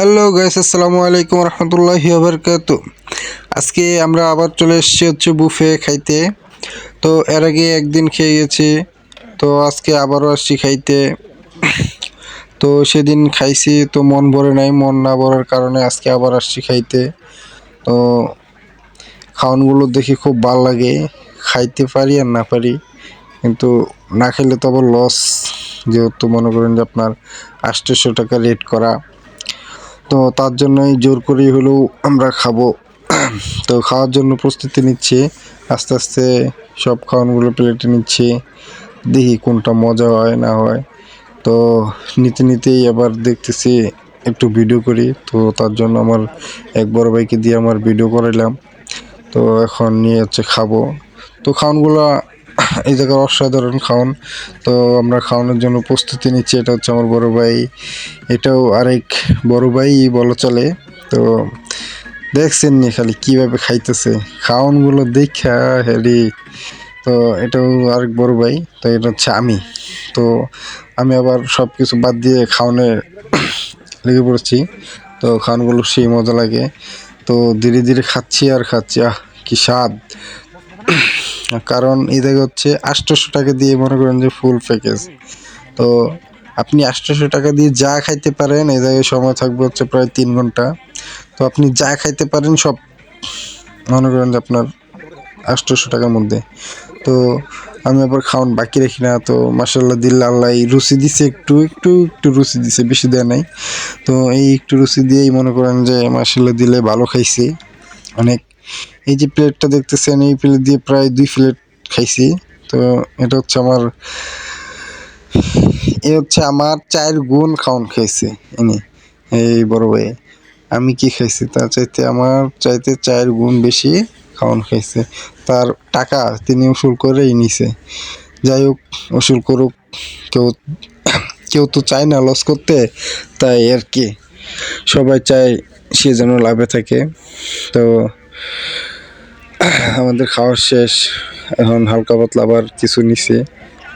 Hello guys, আসসালামু আলাইকুম রহমতুল্লাহি ওবরকাত আজকে আমরা আবার চলে এসেছি হচ্ছে বুফে খাইতে। তো এর আগে একদিন খেয়ে গেছি, তো আজকে আবারও আসছি খাইতে। তো সেদিন খাইছি, তো মন ভরে নাই, মন না ভরার কারণে আজকে আবার আসছি খাইতে। তো খাওয়ানগুলো দেখি খুব ভালো লাগে, খাইতে পারি আর না পারি, কিন্তু না খেলে তো আবার লস যেহেতু মনে করেন যে আপনার আটশোশো টাকা রেট করা। তো তার জন্যই জোর করেই হলেও আমরা খাব। তো খাওয়ার জন্য প্রস্তুতি নিচ্ছে। আস্তে আস্তে সব খাওয়ানগুলো প্লেটে নিচ্ছে। দেখি কোনটা মজা হয়, না হয়। তো নিতে নিতেই আবার দেখতেছি একটু ভিডিও করি। তো তার জন্য আমার এক বড় ভাইকে দিয়ে আমার ভিডিও করাইলাম। তো এখন নিয়ে হচ্ছে খাব। তো খাওয়ানগুলো এই জায়গার অসাধারণ খাওয়ান তো আমরা খাওয়ানোর জন্য প্রস্তুতি নিচ্ছি। এটা হচ্ছে আমার বড় ভাই। এটাও আরেক বড় ভাই বলা চলে। তো দেখছেন নি খালি কীভাবে খাইতেছে। খাওয়ানগুলো দেখা হেরি। তো এটাও আরেক বড় ভাই। তো এটা হচ্ছে আমি। তো আমি আবার সব কিছু বাদ দিয়ে খাওয়ানে লেগে পড়েছি। তো খাওয়ানগুলো সেই মজা লাগে। তো ধীরে ধীরে খাচ্ছি আর খাচ্ছি। আহ, কি স্বাদ। কারণ জায়গায় হচ্ছে আটশোশো টাকা দিয়ে মনে করেন যে ফুল প্যাকেজ তো আপনি আটশোশো টাকা দিয়ে যা খাইতে পারেন, এই জায়গায় সময় থাকবে হচ্ছে প্রায় তিন ঘণ্টা। তো আপনি যা খাইতে পারেন সব মনে করেন যে আপনার আটশোশো টাকার মধ্যে। তো আমি আবার খাওয়ান বাকি রাখি না, তো মাসাল্লাহ দিল্লা আল্লাহ এই রুচি দিছে একটু একটু একটু রুচি দিছে, বেশি দেয় নাই। তো এই একটু রুচি দিয়েই মনে করেন যে মাসাল্লাহ দিলে ভালো খাইছি। অনেক এই যে প্লেটটা দেখতেছেন, এই প্লেট দিয়ে প্রায় দুই প্লেট খাইছি। তো এটা হচ্ছে আমার এ হচ্ছে আমার চায়ের গুণ খাওয়ান খাইছে ইনি, এই বড় ভাই। আমি কি খাইছি? তার চাইতে আমার চাইতে চায়ের গুণ বেশি খাওয়ান খাইছে। তার টাকা তিনি উসুল করেই নিছে। যাই হোক, উসুল করুক, কেউ কেউ তো চায় না লস করতে, তাই আর কি। সবাই চায় সে যেন লাভে থাকে। তো আমাদের খাওয়ার শেষ। এখন হালকা পাতলা আবার কিছু নিছে।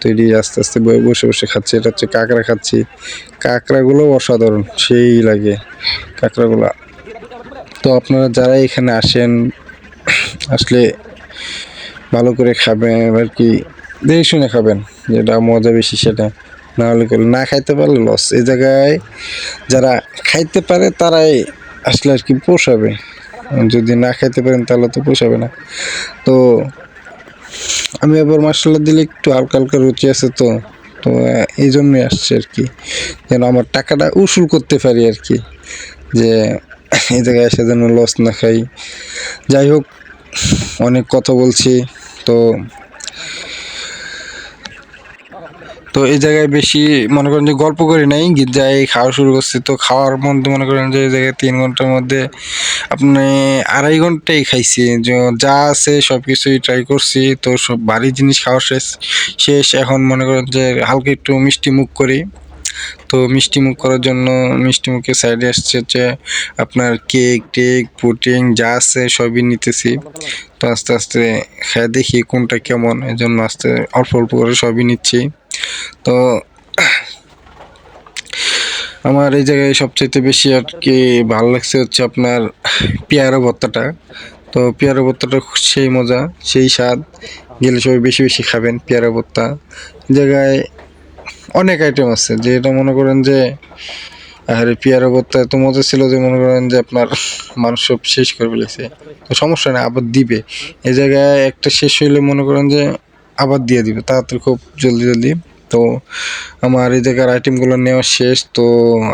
তৈরি আস্তে আস্তে বয়ে বসে বসে খাচ্ছি। এটা হচ্ছে কাঁকড়া খাচ্ছি। কাঁকড়াগুলো অসাধারণ, সেই লাগে কাঁকড়াগুলো। তো আপনারা যারা এখানে আসেন, আসলে ভালো করে খাবেন আর কি, দেখে শুনে খাবেন যেটা মজা বেশি সেটা। না হলে না খাইতে পারলে লস এই জায়গায় যারা খাইতে পারে, তারাই আসলে আর কি পোষাবে। যদি না খাইতে পারেন, তাহলে তো পোষাবে না। তো আমি আবার মার্শাল্লাহ দিলে একটু হালকা হালকা রুচি আছে তো তো এই জন্যই আসছে আর কি। যেন আমার টাকাটা উসুল করতে পারি আর কি, যে এই জায়গায় এসে যেন লস না খাই। যাই হোক, অনেক কথা বলছি, তো তো এই জায়গায় বেশি মনে করেন যে গল্প করি নাই যাই খাওয়া শুরু করছি। তো খাওয়ার মধ্যে মনে করেন যে এই জায়গায় তিন ঘণ্টার মধ্যে আপনি আড়াই ঘন্টাই খাইছি। যা আছে সব কিছুই ট্রাই করছি, তো সব ভারী জিনিস খাওয়া শেষ। শেষ এখন মনে করেন যে হালকা একটু মিষ্টি মুখ করি। তো মিষ্টি মুখ করার জন্য মিষ্টি মুখের সাইডে আসছে যে আপনার কেক টেক পুটিং যা আছে সবই নিতেছি। তো আস্তে আস্তে খেয়ে দেখি কোনটা কেমন এই জন্য আস্তে অল্প অল্প করে সবই নিচ্ছি। তো, আমার এই জায়গায় সবচেয়ে বেশি আর কি ভালো লাগছে হচ্ছে আপনার পেয়ারা ভর্তাটা। তো পেয়ারা ভর্তাটা সেই মজা, সেই স্বাদ। গেলে সবাই বেশি বেশি খাবেন পেয়ারা ভর্তা। জায়গায় অনেক আইটেম আছে, যেটা মনে করেন যে, আর পেয়ারা ভর্তা এত মজা ছিল যে মনে করেন যে আপনার মানুষ সব শেষ করে ফেলেছে। তো সমস্যা নেই, আবার দিবে। এ জায়গায় একটা শেষ হইলে মনে করেন যে আবার দিয়ে দিবে, তাড়াতাড়ি খুব জলদি জলদি। তো আমার এই জায়গার আইটেমগুলো নেওয়া শেষ। তো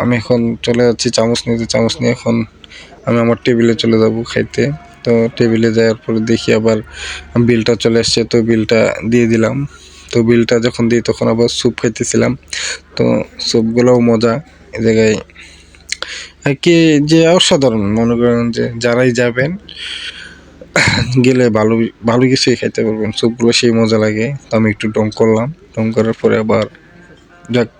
আমি এখন চলে যাচ্ছি চামচ নিতে। চামচ নিয়ে এখন আমি আমার টেবিলে চলে যাব খাইতে। তো টেবিলে যাওয়ার পরে দেখি আবার বিলটা চলে আসছে। তো বিলটা দিয়ে দিলাম। তো বিলটা যখন দিই তখন আবার স্যুপ খাইতেছিলাম। তো স্যুপগুলোও মজা। এ জায়গায় আর কি যে অসাধারণ। মনে করেন যে যারাই যাবেন গেলে ভালো ভালো কিছুই খাইতে পারবেন। সবগুলো সেই মজা লাগে। তো আমি একটু ডং করলাম। ডং করার পরে আবার যাক।